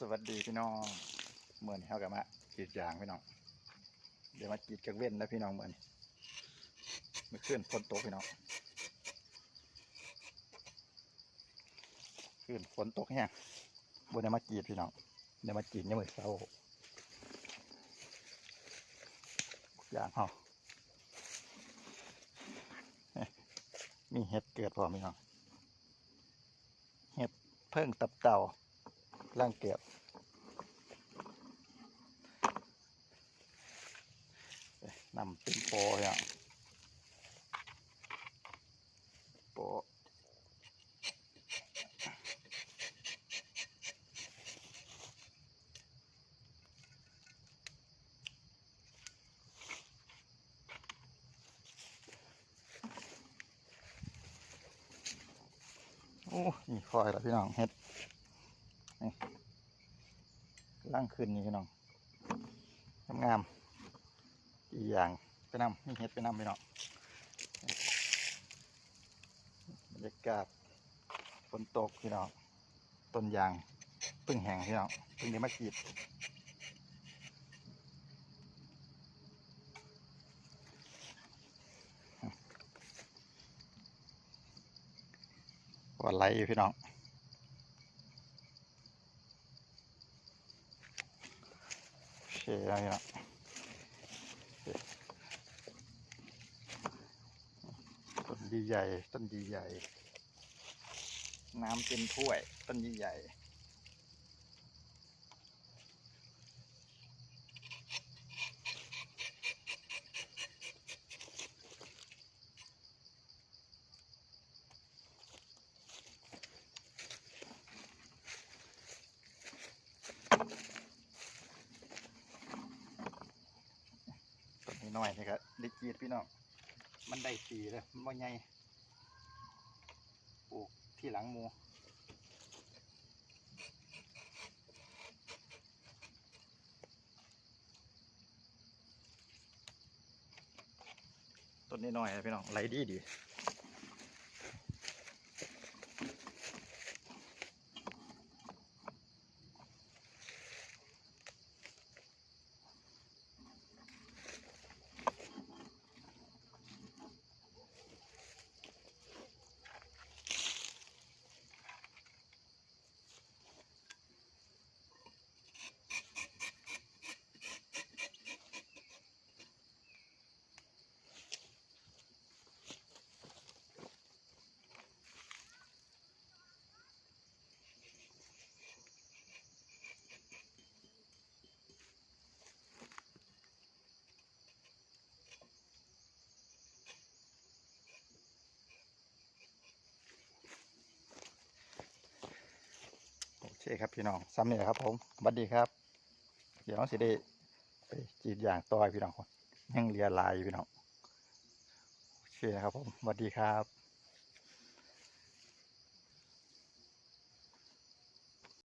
สวัสดีพี่น้องเมื่อนี้เากับมากรีดยางพี่น้อง เดี๋ยวมากรีดกังเว้นแล้วพี่น้องเมื่อนี้เมื่อนฝนตกพี่น้องเชื่อนฝนตกแห้งบนได้มากรีดพี่น้องเดี๋ยวมากรีดเนี่ยามมือนเช้ายางเขาเอ๊ะมีเห็ดเกิดพร้อมพี่น้องเห็ดเพิ่งตับเต่า ร่างเกียบนำเป็นโปอย่างโปโอ้นี่คอยล้วพี่น้องเฮ็ด ล่างขึ้นนี่พี่น้องงามงามๆอีกอย่างไปนำนี่เฮ็ดไปนำพี่น้องบรรยากาศฝนตกพี่น้องต้นยางพึ่งแห้งพี่น้องพึ่งได้มากีดว่าไหลอยู่พี่น้อง เคแล้วเนี่ยต้นดีใหญ่ ต้นดีใหญ่ น้ำเต็มถ้วย ต้นดีใหญ่ น้อยนี่ครับได้กีดพี่น้องมันได้ปีเลยมันว่าไงปลูกที่หลังมูต้นนี้น้อยๆพี่น้องไหลดีดี เคครับพี่น้องซ้ำนี่แหละครับผมสวัสดีครับ เดี๋ยวเราสิได้ไปกรีดยางต่อยพี่น้องคนยังเลียลายอยู่พี่น้องโอเคนะครับผมสวัสดีครับ